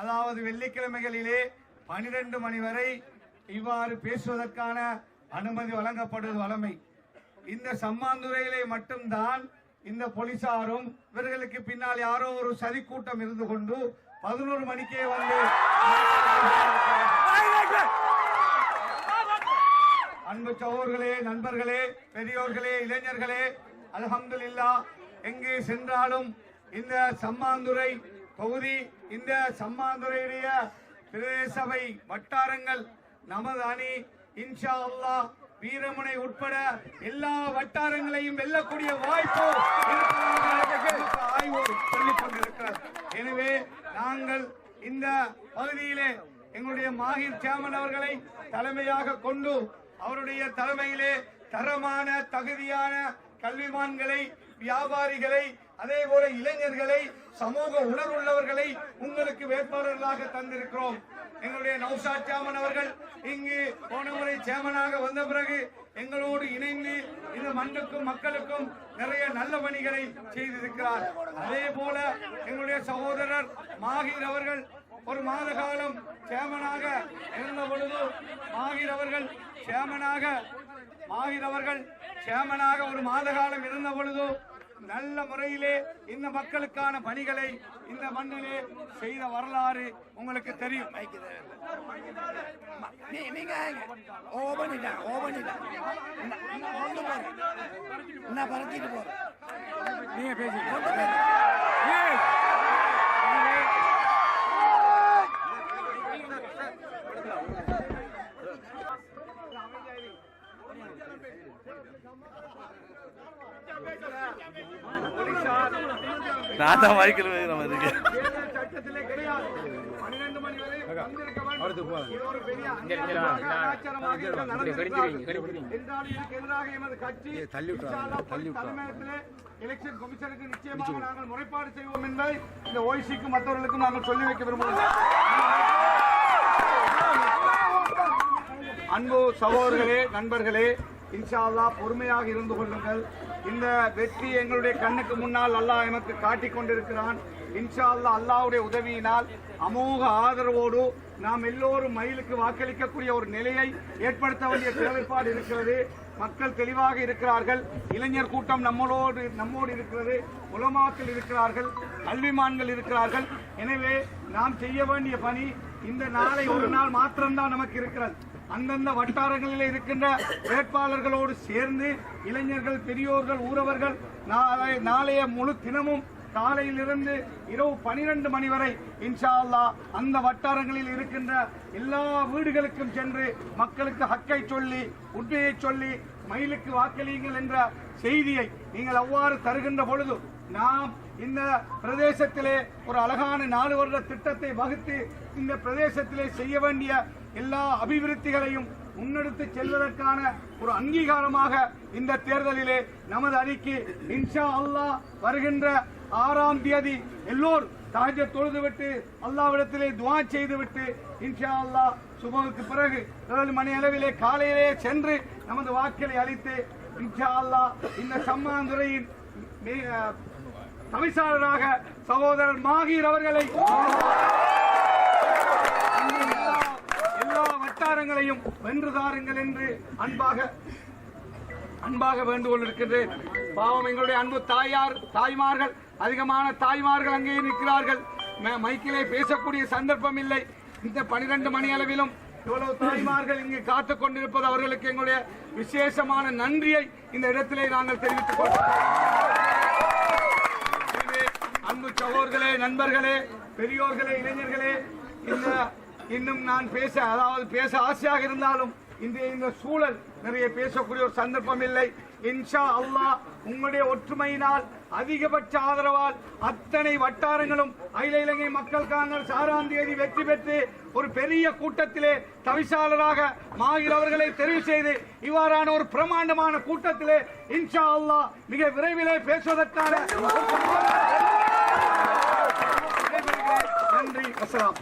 அதாவது வெள்ளிக்கிழமைகளிலே பனிரெண்டு மணி வரை இவ்வாறு பேசுவதற்கான அனுமதி வழங்கப்படுவது வழமை. இந்த சம்மாந்துறையிலே மட்டும்தான் இந்த போலீசாரும் இவர்களுக்கு பின்னால் யாரோ ஒரு சதி கூட்டம் இருந்து கொண்டு பதினோரு மணிக்கே வந்து அன்பு சகோர்களே நண்பர்களே பெரியோர்களே இளைஞர்களே அல்ஹம்துலில்லா எங்கே சென்றாலும் இந்த சம்மாந்துறை தொகுதி இந்த சம்மாந்துறையுடைய பிரதேச சபை வட்டாரங்கள் நமது அணி இன்ஷா அல்லா வீரமுனை உட்பட எல்லா வட்டாரங்களையும் வெல்லக்கூடிய வாய்ப்பு ஆய்வு சொல்லிக் கொண்டிருக்கிறது எனவே நாங்கள் இந்த பகுதியிலே எங்களுடைய மாஹிர் சேமன் அவர்களை தலைமையாக கொண்டு அவருடைய தலைமையிலே தரமான தகுதியான கல்விமான்களை வியாபாரிகளை அதே போல இளைஞர்களை சமூக உணர்வுள்ளவர்களை உங்களுக்கு வேட்பாளர்களாக தந்திருக்கிறோம். எங்களுடைய நௌசா சேமன் அவர்கள் இங்கு போன முறை சேமனாக வந்த பிறகு எங்களோடு இணைந்து இந்த மண்ணுக்கும் மக்களுக்கும் நிறைய நல்ல பணிகளை செய்திருக்கிறார். அதே போல எங்களுடைய சகோதரர் மாஹிர் அவர்கள் ஒரு மாத காலம் சேமனாக இருந்த பொழுது மாஹிர் அவர்கள் சேமனாக மாஹிர் அவர்கள் சேமனாக ஒரு மாத காலம் இருந்த பொழுது நல்ல முறையிலே இந்த மக்களுக்கான பணிகளை இந்த மண்ணிலே செய்த வரலாறு உங்களுக்கு தெரியும். நீ நீங்க ஓ பண்ணிட்டேன் ஓ பண்ணிட்டேன் கொண்டு போறேன் நான் பறச்சிட்டு போறேன் நீங்க பேசி கொண்டு போறேன் நான் தான் மைக்கில் இருக்கு முறைப்பாடு செய்வோம் என்பதை இந்த ஓய்சிக்கும் மற்றவர்களுக்கும் நாங்கள் சொல்லி வைக்க விரும்புகிறோம் அன்பு சகோதரர்களே நண்பர்களே இன்ஷா அல்லாஹ் பொறுமையாக இருந்து கொள்ளுங்கள். இந்த வெற்றி எங்களுடைய கண்ணுக்கு முன்னால் அல்லாஹ் எமக்கு காட்டிக் கொண்டிருக்கிறான். இன்ஷா அல்லாஹ் அல்லாஹ்வுடைய உதவியினால் அமோக ஆதரவோடு நாம் எல்லோரும் மயிலுக்கு வாக்களிக்கக்கூடிய ஒரு நிலையை ஏற்படுத்த வேண்டிய தேவைப்பாடு இருக்கிறது. மக்கள் தெளிவாக இருக்கிறார்கள். இளைஞர் கூட்டம் நம்மளோடு நம்மோடு இருக்கிறது. உலமாக்கள் இருக்கிறார்கள். கல்விமான்கள் இருக்கிறார்கள். எனவே நாம் செய்ய வேண்டிய பணி இந்த நாளை ஒரு நாள் மாத்திரம்தான் நமக்கு இருக்கிறது. அந்தந்த வட்டாரங்களில் இருக்கின்ற வேட்பாளர்களோடு சேர்ந்து இளைஞர்கள் பெரியோர்கள் ஊரவர்கள் நாளை நாளைய முழு தினமும் காலையிலிருந்து இரவு பனிரெண்டு மணி வரை இன்ஷா அல்லா அந்த வட்டாரங்களில் இருக்கின்ற எல்லா வீடுகளுக்கும் சென்று மக்களுக்கு ஹக்கை சொல்லி உண்மையை சொல்லி மயிலுக்கு வாக்களியுங்கள் என்ற செய்தியை நீங்கள் அவ்வாறு தருகின்ற பொழுது நாம் இந்த பிரதேசத்திலே ஒரு அழகான நாலு வருட திட்டத்தை வகுத்து இந்த பிரதேசத்திலே செய்ய வேண்டிய எல்லா அபிவிருத்திகளையும் முன்னெடுத்து செல்வதற்கான ஒரு அங்கீகாரமாக இந்த தேர்தலிலே நமது அறிக்கை இன்ஷா அல்லாஹ் வருகின்ற ஆறாம் தேதி எல்லோர் தாஜ தொழுதுவிட்டு அல்லாவிடத்திலே துவா செய்துவிட்டு இன்ஷா அல்லாஹ் சுபகுக்கு பிறகு ஏழு மணி அளவிலே காலையிலே சென்று நமது வாக்களை அளித்து இன்ஷா அல்லாஹ் இந்த சம்மாந்துறையின் தவிசாளராக சகோதரர் மாகீர் அவர்களை எல்லா எல்லா வட்டாரங்களையும் வென்று தாருங்கள் என்று அன்பாக அன்பாக வேண்டுகொள் இருக்கின்றேன். பாவம் எங்களுடைய அன்பு தாயார் தாய்மார்கள் அதிகமான தாய்மார்கள் அங்கே நிற்கிறார்கள். மைக்கிலே பேசக்கூடிய சந்தர்ப்பம் இல்லை. இந்த பனிரெண்டு மணி அளவிலும் இவ்வளவு தாய்மார்கள் இங்கு காத்து கொண்டிருப்பது அவர்களுக்கு எங்களுடைய விசேஷமான நன்றியை இந்த இடத்திலே நாங்கள் தெரிவித்துக் கொள்கிறோம். அன்பு சகோதர்களே நண்பர்களே பெரியோர்களே இளைஞர்களே இந்த இன்னும் நான் பேச அதாவது பேச ஆசையாக இருந்தாலும் இன்றைய இந்த சூழல் நிறைய பேசக்கூடிய ஒரு சந்தர்ப்பம் இல்லை. இன்ஷா அல்லாஹ் உங்களுடைய ஒற்றுமையினால் அதிகபட்ச ஆதரவால் அத்தனை வட்டாரங்களும் அகில இலங்கை மக்கள் காங்கிரஸ் ஆறாம் தேதி வெற்றி பெற்று ஒரு பெரிய கூட்டத்திலே தவிசாளராக மாகிர் அவர்களை தெரிவு செய்து இவ்வாறான ஒரு பிரமாண்டமான கூட்டத்திலே இன்ஷா அல்லாஹ் மிக விரைவிலே பேசுவதற்கான நன்றி அஸ்லாம்